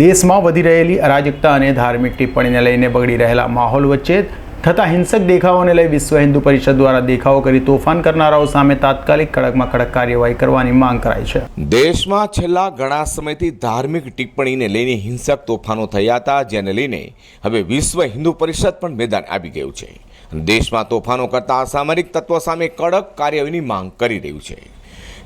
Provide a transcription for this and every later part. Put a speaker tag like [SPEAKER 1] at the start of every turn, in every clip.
[SPEAKER 1] દેશમાં વધી રહેલી અરાજકતા અને ધાર્મિક ટિપ્પણીને લઈને બગડી રહેલા માહોલ વચ્ચે થતા હિંસક દેખાવોને લઈ વિશ્વ હિન્દુ પરિષદ દ્વારા દેખાવો કરી તોફાન કરનારાઓ સામે તાત્કાલિક કડકમાં કડક કાર્યવાહી કરવાની માંગ કરાઈ છે.
[SPEAKER 2] દેશમાં છેલ્લા ઘણા સમયથી ધાર્મિક ટિપ્પણીને લઈને હિંસક તોફાનો થયા હતા, જેને લઈને હવે વિશ્વ હિન્દુ પરિષદ પણ મેદાન આવી ગયું છે. દેશમાં તોફાનો કરતા અસામરિક તત્વો સામે કડક કાર્યવાહીની માંગ કરી રહ્યું છે.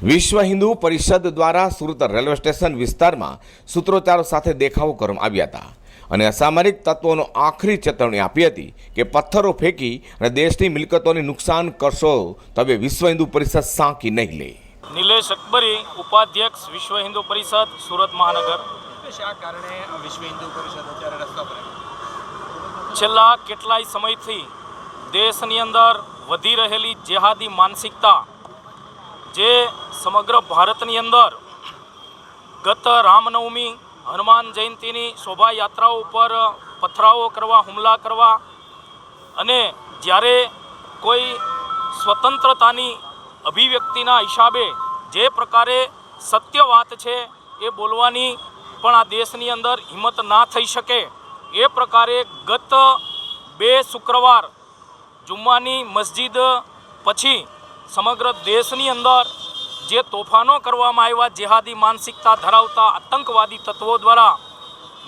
[SPEAKER 2] વિશ્વ હિન્દુ પરિષદ દ્વારા સુરત રેલવે સ્ટેશન વિસ્તારમાં સૂત્રોચ્ચારો સાથે દેખાવો કરવામાં આવ્યા હતા. અને અસામરિક તત્વોનો આખરી ચેતવણી આપી હતી કે પથ્થરો ફેંકી અને દેશની મિલકતોને નુકસાન કરશો તો હવે વિશ્વ હિન્દુ પરિષદ સાંકી નહીં લે.
[SPEAKER 3] નિલેશ અકબરી ઉપાધ્યક્ષ વિશ્વ હિન્દુ પરિષદ સુરત મહાનગર.
[SPEAKER 4] શા કારણે વિશ્વ હિન્દુ પરિષદ અત્યારે રસ્તા પર
[SPEAKER 3] છેલ્લા કેટલાય સમયથી દેશની અંદર વધી રહેલી જેહાદી માનસિકતા જે સમગ્ર ભારતની અંદર ગત રામનવમી, હનુમાન જયંતીની શોભાયાત્રાઓ ઉપર પથરાઓ કરવા, હુમલા કરવા અને જ્યારે કોઈ સ્વતંત્રતાની અભિવ્યક્તિના હિસાબે જે પ્રકારે સત્ય વાત છે એ બોલવાની પણ આ દેશની અંદર હિંમત ના થઈ શકે, એ પ્રકારે ગત બે શુક્રવાર જુમ્માની મસ્જિદ પછી સમગ્ર દેશની અંદર જે તોફાનો કરવામાં આવ્યા, જેહાદી માનસિકતા ધરાવતા આતંકવાદી તત્વો દ્વારા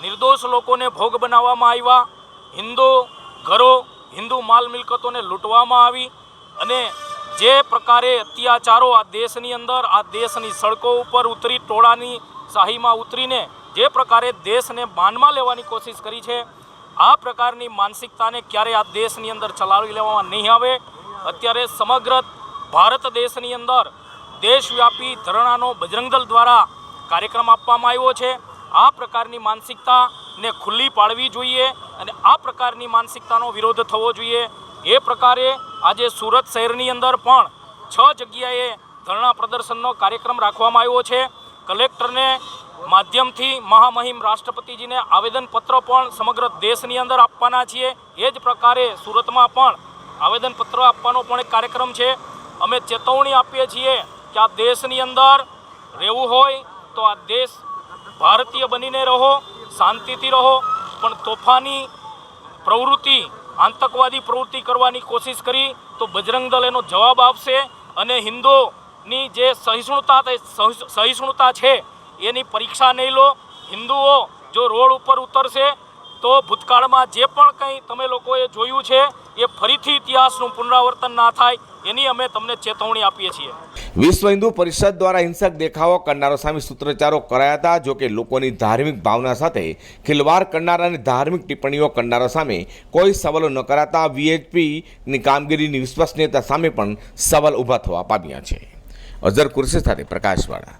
[SPEAKER 3] નિર્દોષ લોકોને ભોગ બનાવવામાં આવ્યા. હિન્દુ ઘરો, હિન્દુ માલ મિલકતોને લૂંટવામાં આવી અને જે પ્રકારે અત્યાચારો આ દેશની અંદર, આ દેશની સડકો ઉપર ઉતરી, ટોળાની શાહીમાં ઉતરીને જે પ્રકારે દેશને બાનમાં લેવાની કોશિશ કરી છે, આ પ્રકારની માનસિકતાને ક્યારે આ દેશની અંદર ચલાવી લેવામાં નહીં આવે. અત્યારે સમગ્ર ભારત દેશની અંદર દેશવ્યાપી ધરણાનો બજરંગદળ દ્વારા કાર્યક્રમ આપવામાં આવ્યો છે. આ પ્રકારની માનસિકતાને ખુલ્લી પાડવી જોઈએ અને આ પ્રકારની માનસિકતાનો વિરોધ થવો જોઈએ. એ પ્રકારે આજે સુરત શહેરની અંદર પણ છ જગ્યાએ ધરણા પ્રદર્શનનો કાર્યક્રમ રાખવામાં આવ્યો છે. કલેક્ટરને માધ્યમથી મહામહિમ રાષ્ટ્રપતિજીને આવેદનપત્ર પણ સમગ્ર દેશની અંદર આપવાના છીએ. એ જ પ્રકારે સુરતમાં પણ આવેદનપત્ર આપવાનો પણ એક કાર્યક્રમ છે. અમે ચેતવણી આપીએ છીએ કે આ દેશની અંદર રહેવું હોય તો આ દેશ ભારતીય બનીને રહો, શાંતિથી રહો, પણ તોફાની પ્રવૃત્તિ, આતંકવાદી પ્રવૃત્તિ કરવાની કોશિશ કરી તો બજરંગ દળ એનો જવાબ આપશે અને હિન્દુની જે સહિષ્ણુતા સહિષ્ણુતા છે એની પરીક્ષા નહીં લો. હિન્દુઓ જો રોડ ઉપર ઉતરશે તો ભૂતકાળમાં જે પણ કંઈ તમે લોકોએ જોયું છે, એ ફરીથી ઇતિહાસનું પુનરાવર્તન ના થાય, એની અમે તમને ચેતવણી આપીએ છીએ.
[SPEAKER 2] વિશ્વ હિન્દુ પરિષદ દ્વારા હિંસક દેખાવો કરનારો સામે સૂત્રોચ્ચારો કરાયા હતા, જો કે લોકોની ધાર્મિક ભાવના સાથે ખિલવાડ કરનારા અને ધાર્મિક ટિપ્પણીઓ કરનારા સામે કોઈ સવાલો ન કરાતા વીએચપીની કામગીરીની વિશ્વસનીયતા સામે પણ સવાલ ઊભા થવા પામ્યા છે. અઝર કુરશી સાથે પ્રકાશવાળા